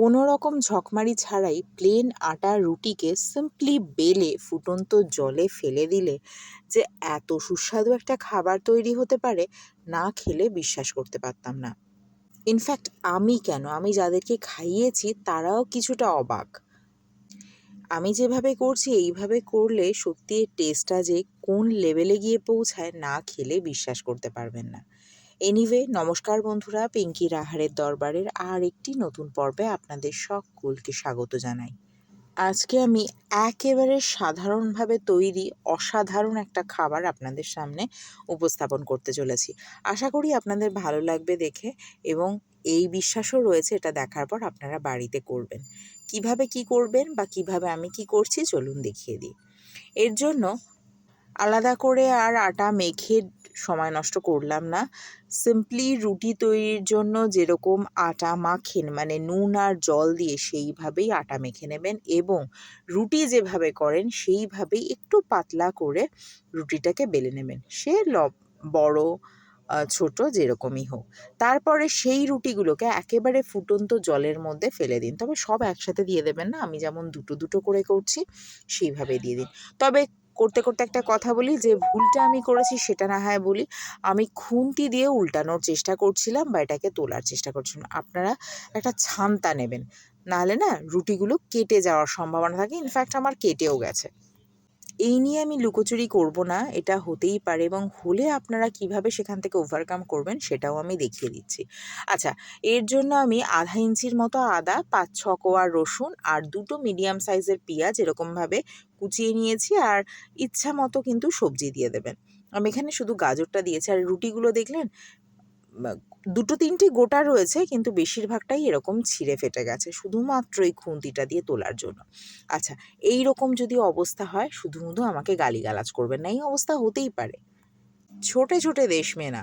কোনো রকম ঝকমারি ছাড়াই প্লেন আটা রুটিকে সিম্পলি বেলে ফুটন্ত জলে ফেলে দিলে যে এত সুস্বাদু একটা খাবার তৈরি হতে পারে, না খেলে বিশ্বাস করতে পারতাম না। ইনফ্যাক্ট আমি কেন? আমি যাদেরকে খাইয়েছি তারাও কিছুটা অবাক। আমি যেভাবে করছি, এইভাবে করলে সত্যি টেস্টটা যে কোন লেভেলে গিয়ে পৌঁছায়, না খেলে বিশ্বাস করতে পারবেন না। এনিওয়ে নমস্কার বন্ধুরা, পিঙ্কি রাহারের দরবারের আর একটি নতুন পর্বে আপনাদের সকলকে স্বাগত জানাই। আজকে আমি একেবারে সাধারণভাবে তৈরি অসাধারণ একটা খাবার আপনাদের সামনে উপস্থাপন করতে চলেছি। আশা করি আপনাদের ভালো লাগবে দেখে এবং এই বিশ্বাসও রয়েছে এটা দেখার পর আপনারা বাড়িতে করবেন। কীভাবে কি করবেন বা কীভাবে আমি কি করছি চলুন দেখিয়ে দিই। এর জন্য আলাদা করে আর আটা মেখে সময় নষ্ট করলাম না। সিম্পলি রুটি তৈরির জন্য যেরকম আটা মাখেন মানে নুন আর জল দিয়ে সেইভাবেই আটা মেখে নেবেন এবং রুটি যেভাবে করেন সেইভাবেই একটু পাতলা করে রুটিটাকে বেলে নেবেন। সে ল, বড় ছোট যেরকমই হোক। তারপরে সেই রুটিগুলোকে একেবারে ফুটন্ত জলের মধ্যে ফেলে দিন। তবে সব একসাথে দিয়ে দেবেন না, আমি যেমন দুটো দুটো করে করছি সেইভাবে দিয়ে দিন। তবে করতে করতে একটা কথা বলি, যে ভুলটা আমি করেছি সেটা না হয় বলি, আমি খুন্তি দিয়ে উল্টানোর চেষ্টা করছিলাম বা এটাকে তোলার চেষ্টা করছিলাম। আপনারা একটা ছান্তা নেবেন, নাহলে না রুটিগুলো কেটে যাওয়ার সম্ভাবনা থাকে ইনফ্যাক্ট আমার কেটেও গেছে। এই নিয়ে আমি লুকোচুরি করব না, এটা হতেই পারে এবং হলে আপনারা কীভাবে সেখান থেকে ওভারকাম করবেন সেটাও আমি দেখিয়ে দিচ্ছি। আচ্ছা এর জন্য আমি আধা ইঞ্চির মতো আদা, পাঁচ ছ কোয়া রসুন আর দুটো মিডিয়াম সাইজের পেঁয়াজ এরকমভাবে কুচিয়ে নিয়েছি আর ইচ্ছা মতো কিন্তু সবজি দিয়ে দেবেন। আমি এখানে শুধু গাজরটা দিয়েছি, আর রুটিগুলো দেখলেন? দুটো তিনটে গোটা রয়েছে, কিন্তু বেশিরভাগটাই এরকম ছিঁড়ে ফেটে গেছে। শুধুমাত্র এই খুন্তিটা দিয়ে তোলার জন্য। আচ্ছা এই রকম যদি অবস্থা হয় শুধু শুধু আমাকে গালিগালাজ করবেন না। এই অবস্থা হতেই পারে। ছোটে ছোটে দেশ মেনা।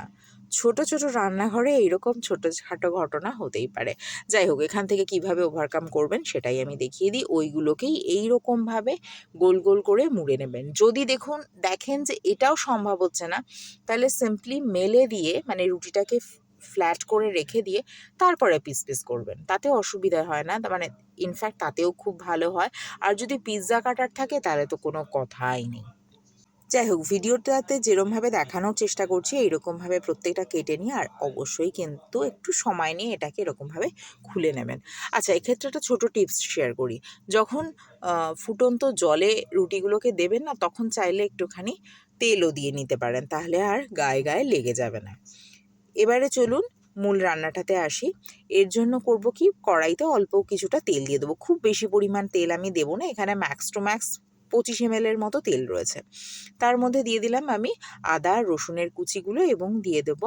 ছোট ছোট রান্নাঘরে এইরকম ছোটোখাটো ঘটনা হতেই পারে। যাই হোক, এখান থেকে কীভাবে ওভারকাম করবেন সেটাই আমি দেখিয়ে দিই। ওইগুলোকেই এই রকমভাবে গোল গোল করে মুড়ে নেবেন। যদি দেখুন, দেখেন যে এটাও সম্ভব হচ্ছে না, তাহলে সিম্পলি মেলে দিয়ে মানে রুটিটাকে ফ্ল্যাট করে রেখে দিয়ে তারপরে পিস পিস করবেন। তাতে অসুবিধা হয় না। মানে ইনফ্যাক্ট তাতেও খুব ভালো হয়। আর যদি পিৎজা কাটার থাকে, তাহলে তো কোনো কথাই নেই। যাই হোক ভিডিওটাতে যেরমভাবে দেখানোর চেষ্টা করছি, এইরকমভাবে প্রত্যেকটা কেটে নিয়ে আর অবশ্যই কিন্তু একটু সময় নিয়ে এটাকে এরকমভাবে খুলে নেবেন। আচ্ছা এক্ষেত্রে একটা ছোটো টিপস শেয়ার করি। যখন ফুটন্ত জলে রুটিগুলোকে দেবেন না, তখন চাইলে একটুখানি তেলও দিয়ে নিতে পারেন, তাহলে আর গায়ে গায়ে লেগে যাবে না। এবারে চলুন মূল রান্নাটাতে আসি। এর জন্য করব কি? কড়াইতে অল্প কিছুটা তেল দিয়ে দেবো। খুব বেশি পরিমাণ তেল আমি দেবো না, এখানে ম্যাক্স টু ম্যাক্স পঁচিশ এম মতো তেল রয়েছে। তার মধ্যে দিয়ে দিলাম আমি আদা, রসুনের কুচিগুলো এবং দিয়ে দেব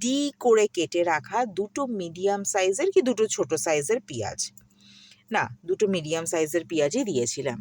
ডি করে কেটে রাখা দুটো মিডিয়াম সাইজের কি দুটো ছোট সাইজের পেঁয়াজ। না, দুটো মিডিয়াম সাইজের পেঁয়াজই দিয়েছিলাম।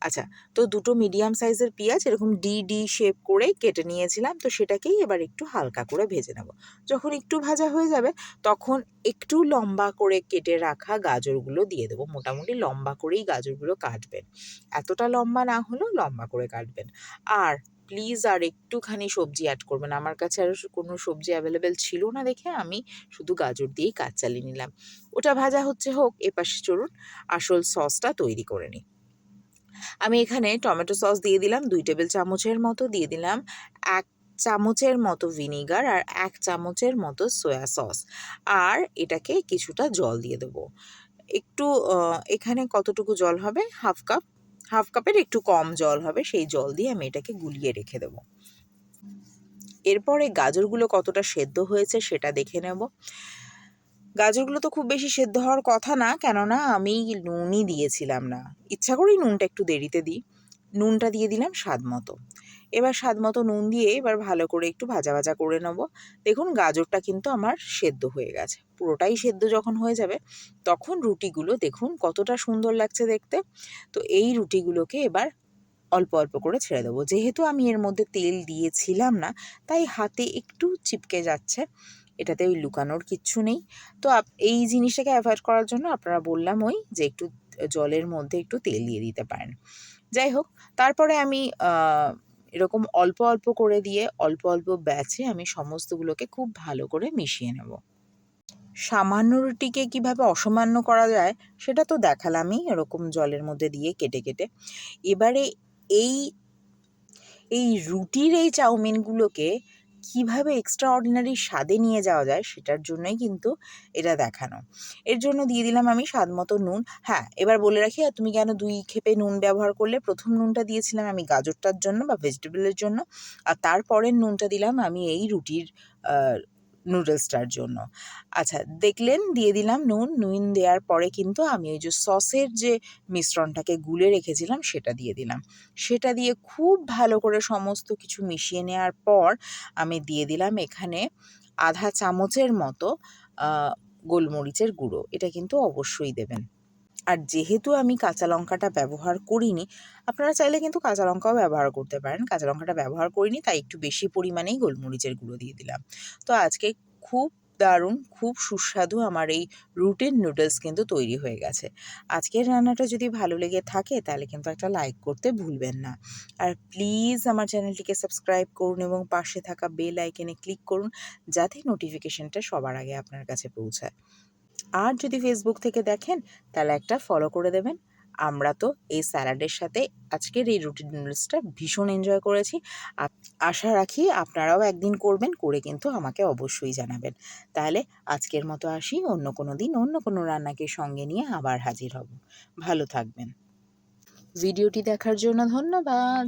আচ্ছা তো দুটো মিডিয়াম সাইজের পেঁয়াজ এরকম ডি ডি শেপ করে কেটে নিয়েছিলাম, তো সেটাকেই এবার একটু হালকা করে ভেজে নেব। যখন একটু ভাজা হয়ে যাবে, তখন একটু লম্বা করে কেটে রাখা গাজরগুলো দিয়ে দেবো। মোটামুটি লম্বা করেই গাজরগুলো কাটবেন। এতটা লম্বা না হলেও লম্বা করে কাটবেন। আর প্লিজ আর একটুখানি সবজি অ্যাড করবেন। আমার কাছে আর কোনো সবজি অ্যাভেলেবেল ছিল না দেখে আমি শুধু গাজর দিয়েই কাজ চালিয়ে নিলাম। ওটা ভাজা হচ্ছে হোক, এপাশে চলুন, আসল সসটা তৈরি করে নিই। আমি এখানে টমেটো সস দিয়ে দিলাম, দুই টেবিল চামচের মতো দিয়ে দিলাম, এক চামচের মতো ভিনিগার আর এক চামচের মতো সয়া সস আর এটাকে কিছুটা জল দিয়ে দেবো। একটু এখানে কতটুকু জল হবে? হাফ কাপ হাফ কাপের একটু কম জল হবে, সেই জল দিয়ে আমি এটাকে গুলিয়ে রেখে দেবো। এরপরে গাজরগুলো কতটা সেদ্ধ হয়েছে সেটা দেখে নেব। গাজরগুলো তো খুব বেশি সেদ্ধ হওয়ার কথা না, কেননা আমি নুনই দিয়েছিলাম না। ইচ্ছা করেই নুনটা একটু দেরিতে দিই। নুনটা দিয়ে দিলাম স্বাদ মতো। এবার স্বাদ মতো নুন দিয়ে এবার ভালো করে একটু ভাজা ভাজা করে নেব। দেখুন গাজরটা কিন্তু আমার সেদ্ধ হয়ে গেছে। পুরোটাই সেদ্ধ যখন হয়ে যাবে, তখন রুটিগুলো দেখুন কতটা সুন্দর লাগছে দেখতে। তো এই রুটিগুলোকে এবার অল্প অল্প করে ছেড়ে দেবো। যেহেতু আমি এর মধ্যে তেল দিয়েছিলাম না, তাই হাতে একটু চিপকে যাচ্ছে। এটাতে ওই লুকানোর কিচ্ছু নেই। তো এই জিনিসটাকে অ্যাভয়েড করার জন্য আপনারা বললাম ওই যে একটু জলের মধ্যে একটু তেল দিয়ে দিতে পারেন। যাই হোক, তারপরে আমি এরকম অল্প অল্প করে দিয়ে অল্প অল্প ব্যাচে আমি সমস্তগুলোকে খুব ভালো করে মিশিয়ে নেব। সামান্য রুটিকে কীভাবে অসামান্য করা যায় সেটা তো দেখালামই, এরকম জলের মধ্যে দিয়ে কেটে কেটে। এবারে এই এই রুটির এই চাউমিনগুলোকে কীভাবে এক্সট্রা অর্ডিনারি স্বাদে নিয়ে যাওয়া যায় সেটার জন্যই কিন্তু এটা দেখানো। এর জন্য দিয়ে দিলাম আমি স্বাদ মতো নুন। হ্যাঁ এবার বলে রাখি, আর তুমি কেন দুই খেপে নুন ব্যবহার করলে? প্রথম নুনটা দিয়েছিলাম আমি গাজরটার জন্য বা ভেজিটেবলের জন্য, আর তারপরের নুনটা দিলাম আমি এই রুটির নুডলসটার জন্য। আচ্ছা দেখলেন, দিয়ে দিলাম নুন। নুন দেওয়ার পরে কিন্তু আমি ওই যে সসের যে মিশ্রণটাকে গুলে রেখেছিলাম, সেটা দিয়ে দিলাম। সেটা দিয়ে খুব ভালো করে সমস্ত কিছু মিশিয়ে নেওয়ার পর আমি দিয়ে দিলাম এখানে আধা চামচের মতো গোলমরিচের গুঁড়ো। এটা কিন্তু অবশ্যই দেবেন। আর যেহেতু আমি কাঁচা লঙ্কাটা ব্যবহার করিনি, আপনারা চাইলে কিন্তু কাঁচা লঙ্কাও ব্যবহার করতে পারেন। কাঁচা লঙ্কাটা ব্যবহার করিনি, তাই একটু বেশি পরিমাণেই গোলমরিচের গুঁড়ো দিয়ে দিলাম। তো আজকে খুব দারুণ, খুব সুস্বাদু আমার এই রুটিন নুডলস কিন্তু তৈরি হয়ে গেছে। আজকের রান্নাটা যদি ভালো লেগে থাকে, তাহলে কিন্তু একটা লাইক করতে ভুলবেন না। আর প্লিজ আমার চ্যানেলটিকে সাবস্ক্রাইব করুন এবং পাশে থাকা বেল আইকনে ক্লিক করুন, যাতে নোটিফিকেশনটা সবার আগে আপনার কাছে পৌঁছায়। আর যদি ফেসবুক থেকে দেখেন, তাহলে একটা ফলো করে দেবেন। আমরা তো এই স্যালাডের সাথে আজকের এই রুটি নুডলসটা ভীষণ এনজয় করেছি। আশা রাখি আপনারাও একদিন করবেন, করে কিন্তু আমাকে অবশ্যই জানাবেন। তাহলে আজকের মতো আসি, অন্য কোনো দিন অন্য কোনো রান্নাকে সঙ্গে নিয়ে আবার হাজির হব। ভালো থাকবেন। ভিডিওটি দেখার জন্য ধন্যবাদ।